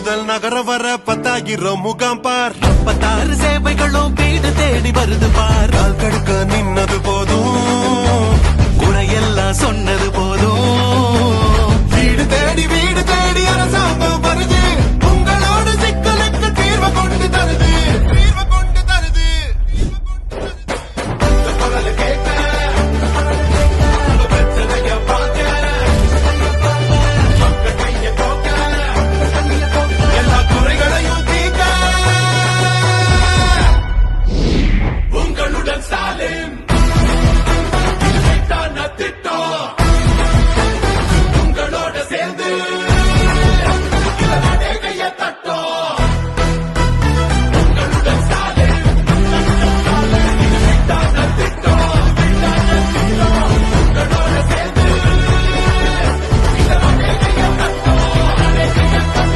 முதல் நகர வர பத்தாயிரம் முகாம் பார். பத்தாறு சேவைகளும் Thank you.